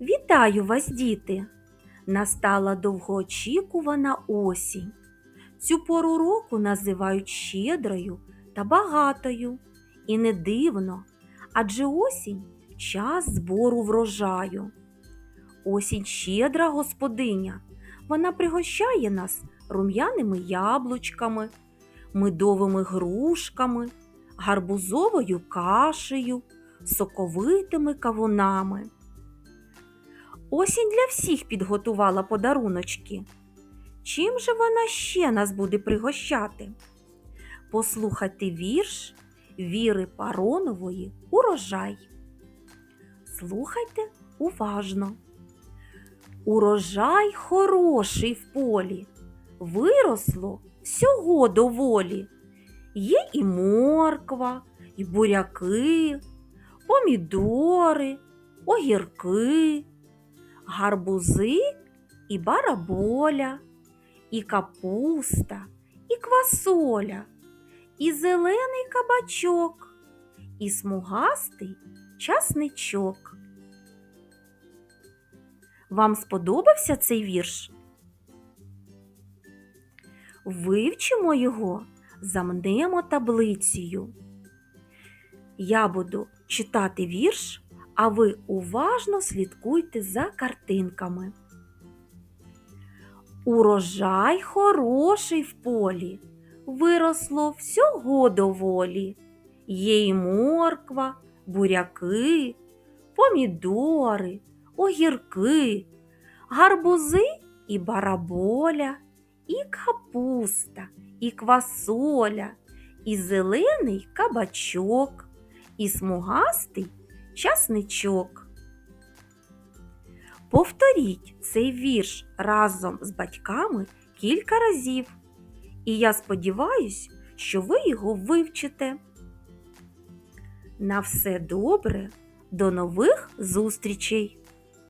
Вітаю вас, діти! Настала довгоочікувана осінь. Цю пору року називають щедрою та багатою. І не дивно, адже осінь час збору врожаю. Осінь щедра господиня. Вона пригощає нас рум'яними яблучками, медовими грушками, гарбузовою кашею, соковитими кавунами. Осінь для всіх підготувала подаруночки. Чим же вона ще нас буде пригощати? Послухайте вірш Віри Паронової Урожай. Слухайте уважно. Урожай хороший в полі, виросло всього доволі. Є і морква, і буряки, помідори, огірки, гарбузи і бараболя, і капуста, і квасоля, і зелений кабачок, і смугастий часничок. Вам сподобався цей вірш? Вивчимо його, замнемо таблицею. Я буду читати вірш, а ви уважно слідкуйте за картинками. Урожай хороший в полі, виросло всього доволі. Є й морква, буряки, помідори, огірки, гарбузи і бараболя, і капуста, і квасоля, і зелений кабачок, і смугастий часничок. Повторіть цей вірш разом з батьками кілька разів, і я сподіваюсь, що ви його вивчите. На все добре, до нових зустрічей!